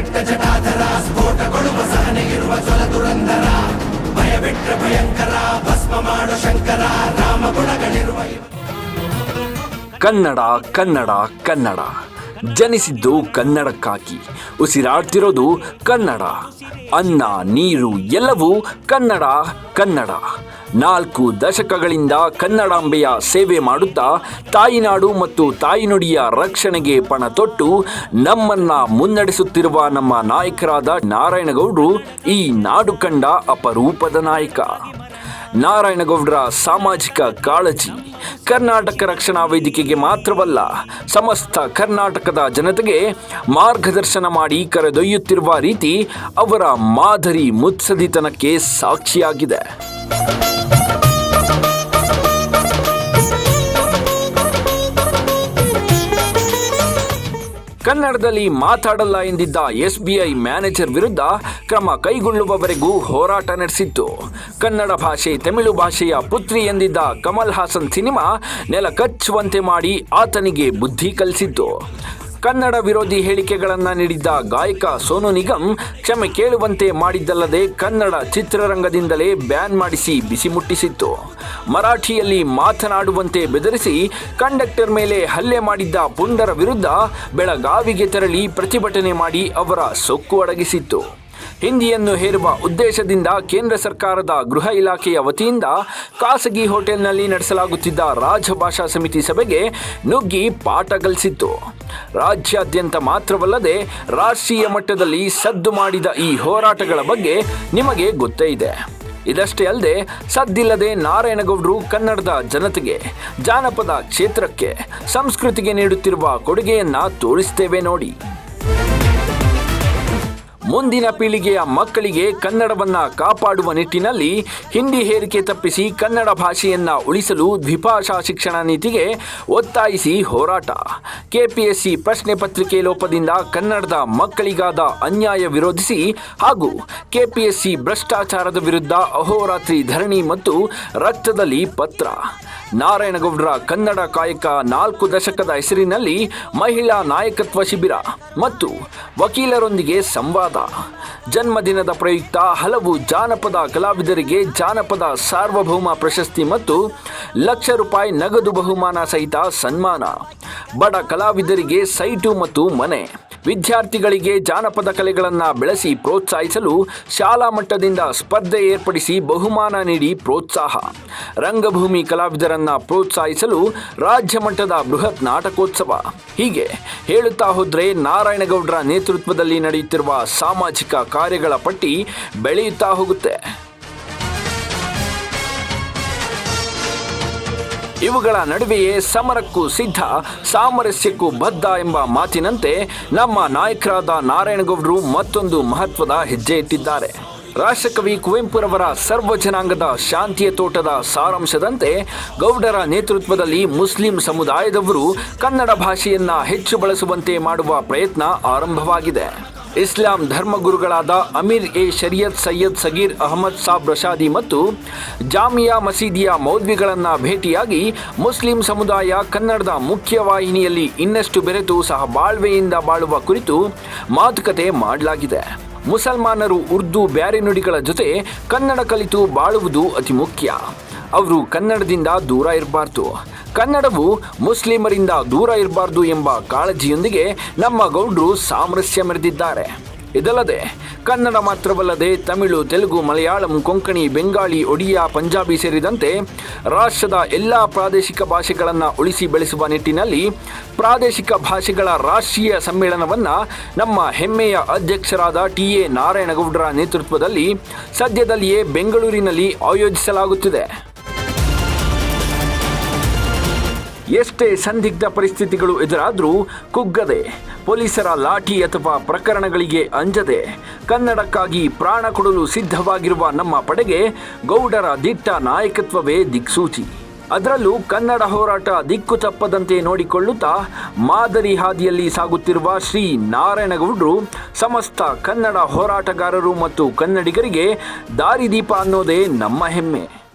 ದಿಟ್ಟ ಜಟಾಧರ ಸ್ಫೋಟಗೊಳ್ಳುವ ಸಹನೆ ಇರುವ ಜ್ವಲ ದುರಂಧರ. ಭಯ ಬಿಟ್ಟ ಭಯಂಕರ, ಭಸ್ಮ ಮಾಡೋ ಶಂಕರ, ರಾಮ ಗುಣಗಳಿರುವ ಕನ್ನಡ ಕನ್ನಡ ಕನ್ನಡ. ಜನಿಸಿದ್ದು ಕನ್ನಡಕ್ಕಾಗಿ. ಉಸಿರಾಡ್ತಿರೋದು ಕನ್ನಡ. ಅನ್ನ, ನೀರು, ಎಲ್ಲವೂ ಕನ್ನಡ ಕನ್ನಡ. ನಾಲ್ಕು ದಶಕಗಳಿಂದ ಕನ್ನಡಾಂಬೆಯ ಸೇವೆ ಮಾಡುತ್ತಾ ತಾಯಿನಾಡು ಮತ್ತು ತಾಯಿನುಡಿಯ ರಕ್ಷಣೆಗೆ ಪಣ ತೊಟ್ಟು ನಮ್ಮನ್ನ ಮುನ್ನಡೆಸುತ್ತಿರುವ ನಮ್ಮ ನಾಯಕರಾದ ನಾರಾಯಣಗೌಡರು ಈ ನಾಡು ಕಂಡ ಅಪರೂಪದ ನಾಯಕ. ನಾರಾಯಣಗೌಡರ ಸಾಮಾಜಿಕ ಕಾಳಜಿ. ಕರ್ನಾಟಕ ರಕ್ಷಣಾ ವೇದಿಕೆಗೆ ಮಾತ್ರವಲ್ಲ, ಸಮಸ್ತ ಕರ್ನಾಟಕದ ಜನತೆಗೆ ಮಾರ್ಗದರ್ಶನ ಮಾಡಿ ಕರೆದೊಯ್ಯುತ್ತಿರುವ ರೀತಿ ಅವರ ಮಾದರಿ ಮುತ್ಸದಿತನಕ್ಕೆ ಸಾಕ್ಷಿಯಾಗಿದೆ. ಕನ್ನಡದಲ್ಲಿ ಮಾತಾಡಲ್ಲ ಎಂದಿದ್ದ ಎಸ್ಬಿಐ ಮ್ಯಾನೇಜರ್ ವಿರುದ್ಧ ಕ್ರಮ ಕೈಗೊಳ್ಳುವವರೆಗೂ ಹೋರಾಟ ನಡೆಸಿತ್ತು. ಕನ್ನಡ ಭಾಷೆ, ತಮಿಳು ಭಾಷೆಯ ಪುತ್ರಿ ಎಂದಿದ್ದ ಕಮಲ್ ಹಾಸನ್ ಸಿನಿಮಾ ನೆಲ ಕಚ್ಚುವಂತೆ ಮಾಡಿ ಆತನಿಗೆ ಬುದ್ಧಿ ಕಲಿಸಿತ್ತು. ಕನ್ನಡ ವಿರೋಧಿ ಹೇಳಿಕೆಗಳನ್ನು ನೀಡಿದ್ದ ಗಾಯಕ ಸೋನು ನಿಗಮ್ ಕ್ಷಮೆ ಕೇಳುವಂತೆ ಮಾಡಿದ್ದಲ್ಲದೆ ಕನ್ನಡ ಚಿತ್ರರಂಗದಿಂದಲೇ ಬ್ಯಾನ್ ಮಾಡಿಸಿ ಬಿಸಿ ಮುಟ್ಟಿಸಿತ್ತು. ಮರಾಠಿಯಲ್ಲಿ ಮಾತನಾಡುವಂತೆ ಬೆದರಿಸಿ ಕಂಡಕ್ಟರ್ ಮೇಲೆ ಹಲ್ಲೆ ಮಾಡಿದ್ದ ಪುಂಡರ ವಿರುದ್ಧ ಬೆಳಗಾವಿಗೆ ತೆರಳಿ ಪ್ರತಿಭಟನೆ ಮಾಡಿ ಅವರ ಸೊಕ್ಕು ಅಡಗಿಸಿತ್ತು. ಹಿಂದಿಯನ್ನು ಹೇರುವ ಉದ್ದೇಶದಿಂದ ಕೇಂದ್ರ ಸರ್ಕಾರದ ಗೃಹ ಇಲಾಖೆಯ ವತಿಯಿಂದ ಖಾಸಗಿ ಹೋಟೆಲ್ನಲ್ಲಿ ನಡೆಸಲಾಗುತ್ತಿದ್ದ ರಾಜಭಾಷಾ ಸಮಿತಿ ಸಭೆಗೆ ನುಗ್ಗಿ ಪಾಠ ಕಲಿಸಿತ್ತು. ರಾಜ್ಯಾದ್ಯಂತ ಮಾತ್ರವಲ್ಲದೆ ರಾಷ್ಟ್ರೀಯ ಮಟ್ಟದಲ್ಲಿ ಸದ್ದು ಮಾಡಿದ ಈ ಹೋರಾಟಗಳ ಬಗ್ಗೆ ನಿಮಗೆ ಗೊತ್ತೇ ಇದೆ. ಇದಷ್ಟೇ ಅಲ್ಲದೆ ಸದ್ದಿಲ್ಲದೆ ನಾರಾಯಣಗೌಡರು ಕನ್ನಡದ ಜನತೆಗೆ, ಜಾನಪದ ಕ್ಷೇತ್ರಕ್ಕೆ, ಸಂಸ್ಕೃತಿಗೆ ನೀಡುತ್ತಿರುವ ಕೊಡುಗೆಯನ್ನ ತೋರಿಸ್ತೇವೆ ನೋಡಿ. ಮುಂದಿನ ಪೀಳಿಗೆಯ ಮಕ್ಕಳಿಗೆ ಕನ್ನಡವನ್ನ ಕಾಪಾಡುವ ನಿಟ್ಟಿನಲ್ಲಿ ಹಿಂದಿ ಹೇರಿಕೆ ತಪ್ಪಿಸಿ ಕನ್ನಡ ಭಾಷೆಯನ್ನ ಉಳಿಸಲು ದ್ವಿಭಾಷಾ ಶಿಕ್ಷಣ ನೀತಿಗೆ ಒತ್ತಾಯಿಸಿ ಹೋರಾಟ. ಕೆಪಿಎಸ್ಸಿ ಪ್ರಶ್ನೆ ಪತ್ರಿಕೆ ಲೋಪದಿಂದ ಕನ್ನಡದ ಮಕ್ಕಳಿಗಾದ ಅನ್ಯಾಯ ವಿರೋಧಿಸಿ ಹಾಗೂ ಕೆಪಿಎಸ್ಸಿ ಭ್ರಷ್ಟಾಚಾರದ ವಿರುದ್ಧ ಅಹೋರಾತ್ರಿ ಧರಣಿ ಮತ್ತು ರಕ್ತದಲ್ಲಿ ಪತ್ರ. ನಾರಾಯಣಗೌಡರ ಕನ್ನಡ ಕಾಯಕ ನಾಲ್ಕು ದಶಕದ ಹೆಸರಿನಲ್ಲಿ ಮಹಿಳಾ ನಾಯಕತ್ವ ಶಿಬಿರ ಮತ್ತು ವಕೀಲರೊಂದಿಗೆ ಸಂವಾದ. ಜನ್ಮದಿನದ ಪ್ರಯುಕ್ತ ಹಲವು ಜಾನಪದ ಕಲಾವಿದರಿಗೆ ಜಾನಪದ ಸಾರ್ವಭೌಮ ಪ್ರಶಸ್ತಿ ಮತ್ತು ಲಕ್ಷ ರೂಪಾಯಿ ನಗದು ಬಹುಮಾನ ಸಹಿತ ಸನ್ಮಾನ. ಬಡ ಕಲಾವಿದರಿಗೆ ಸೈಟು ಮತ್ತು ಮನೆ. ವಿದ್ಯಾರ್ಥಿಗಳಿಗೆ ಜಾನಪದ ಕಲೆಗಳನ್ನು ಬೆಳೆಸಿ ಪ್ರೋತ್ಸಾಹಿಸಲು ಶಾಲಾ ಮಟ್ಟದಿಂದ ಸ್ಪರ್ಧೆ ಏರ್ಪಡಿಸಿ ಬಹುಮಾನ ನೀಡಿ ಪ್ರೋತ್ಸಾಹ. ರಂಗಭೂಮಿ ಕಲಾವಿದರನ್ನು ಪ್ರೋತ್ಸಾಹಿಸಲು ರಾಜ್ಯ ಮಟ್ಟದ ಬೃಹತ್ ನಾಟಕೋತ್ಸವ. ಹೀಗೆ ಹೇಳುತ್ತಾ ಹೋದರೆ ನಾರಾಯಣಗೌಡರ ನೇತೃತ್ವದಲ್ಲಿ ನಡೆಯುತ್ತಿರುವ ಸಾಮಾಜಿಕ ಕಾರ್ಯಗಳ ಪಟ್ಟಿ ಬೆಳೆಯುತ್ತಾ ಹೋಗುತ್ತೆ. ಇವುಗಳ ನಡುವೆಯೇ ಸಮರಕ್ಕೂ ಸಿದ್ಧ, ಸಾಮರಸ್ಯಕ್ಕೂ ಬದ್ಧ ಎಂಬ ಮಾತಿನಂತೆ ನಮ್ಮ ನಾಯಕರಾದ ನಾರಾಯಣಗೌಡರು ಮತ್ತೊಂದು ಮಹತ್ವದ ಹೆಜ್ಜೆ ಇಟ್ಟಿದ್ದಾರೆ. ರಾಷ್ಟ್ರಕವಿ ಕುವೆಂಪುರವರ ಸರ್ವ ಜನಾಂಗದ ಶಾಂತಿಯ ತೋಟದ ಸಾರಾಂಶದಂತೆ ಗೌಡರ ನೇತೃತ್ವದಲ್ಲಿ ಮುಸ್ಲಿಂ ಸಮುದಾಯದವರು ಕನ್ನಡ ಭಾಷೆಯನ್ನ ಹೆಚ್ಚು ಬಳಸುವಂತೆ ಮಾಡುವ ಪ್ರಯತ್ನ ಆರಂಭವಾಗಿದೆ. ಇಸ್ಲಾಂ ಧರ್ಮಗುರುಗಳಾದ ಅಮೀರ್ ಎ ಶರಿಯತ್ ಸೈಯದ್ ಸಗೀರ್ ಅಹಮದ್ ಸಾಬ್ ರಶಾದಿ ಮತ್ತು ಜಾಮಿಯಾ ಮಸೀದಿಯ ಮೌಲ್ವಿಗಳನ್ನು ಭೇಟಿಯಾಗಿ ಮುಸ್ಲಿಂ ಸಮುದಾಯ ಕನ್ನಡದ ಮುಖ್ಯವಾಹಿನಿಯಲ್ಲಿ ಇನ್ನಷ್ಟು ಬೆರೆತು ಸಹ ಬಾಳ್ವೆಯಿಂದ ಬಾಳುವ ಕುರಿತು ಮಾತುಕತೆ ಮಾಡಲಾಗಿದೆ. ಮುಸಲ್ಮಾನರು ಉರ್ದು ಬ್ಯಾರೆ ನುಡಿಗಳ ಜೊತೆ ಕನ್ನಡ ಕಲಿತು ಬಾಳುವುದು ಅತಿ ಮುಖ್ಯ. ಅವರು ಕನ್ನಡದಿಂದ ದೂರ ಇರಬಾರ್ದು. ಕನ್ನಡವು ಮುಸ್ಲಿಮರಿಂದ ದೂರ ಇರಬಾರ್ದು ಎಂಬ ಕಾಳಜಿಯೊಂದಿಗೆ ನಮ್ಮ ಗೌಡ್ರು ಸಾಮರಸ್ಯ ಮೆರೆದಿದ್ದಾರೆ. ಇದಲ್ಲದೆ, ಕನ್ನಡ ಮಾತ್ರವಲ್ಲದೆ ತಮಿಳು, ತೆಲುಗು, ಮಲಯಾಳಂ, ಕೊಂಕಣಿ, ಬೆಂಗಾಳಿ, ಒಡಿಯಾ, ಪಂಜಾಬಿ ಸೇರಿದಂತೆ ರಾಷ್ಟ್ರದ ಎಲ್ಲ ಪ್ರಾದೇಶಿಕ ಭಾಷೆಗಳನ್ನು ಉಳಿಸಿ ಬೆಳೆಸುವ ನಿಟ್ಟಿನಲ್ಲಿ ಪ್ರಾದೇಶಿಕ ಭಾಷೆಗಳ ರಾಷ್ಟ್ರೀಯ ಸಮ್ಮೇಳನವನ್ನು ನಮ್ಮ ಹೆಮ್ಮೆಯ ಅಧ್ಯಕ್ಷರಾದ ಟಿ. ಎ. ನಾರಾಯಣಗೌಡರ ನೇತೃತ್ವದಲ್ಲಿ ಸದ್ಯದಲ್ಲಿಯೇ ಬೆಂಗಳೂರಿನಲ್ಲಿ ಆಯೋಜಿಸಲಾಗುತ್ತಿದೆ. ಎಷ್ಟೇ ಸಂದಿಗ್ಧ ಪರಿಸ್ಥಿತಿಗಳು ಎದುರಾದರೂ ಕುಗ್ಗದೆ, ಪೊಲೀಸರ ಲಾಠಿ ಅಥವಾ ಪ್ರಕರಣಗಳಿಗೆ ಅಂಜದೆ, ಕನ್ನಡಕ್ಕಾಗಿ ಪ್ರಾಣ ಕೊಡಲು ಸಿದ್ಧವಾಗಿರುವ ನಮ್ಮ ಪಡೆಗೆ ಗೌಡರ ದಿಟ್ಟ ನಾಯಕತ್ವವೇ ದಿಕ್ಸೂಚಿ. ಅದರಲ್ಲೂ ಕನ್ನಡ ಹೋರಾಟ ದಿಕ್ಕು ತಪ್ಪದಂತೆ ನೋಡಿಕೊಳ್ಳುತ್ತಾ, ಮಾದರಿ ಹಾದಿಯಲ್ಲಿ ಸಾಗುತ್ತಿರುವ ಶ್ರೀ ನಾರಾಯಣಗೌಡರು ಸಮಸ್ತ ಕನ್ನಡ ಹೋರಾಟಗಾರರು ಮತ್ತು ಕನ್ನಡಿಗರಿಗೆ ದಾರಿದೀಪ ಅನ್ನೋದೇ ನಮ್ಮ ಹೆಮ್ಮೆ.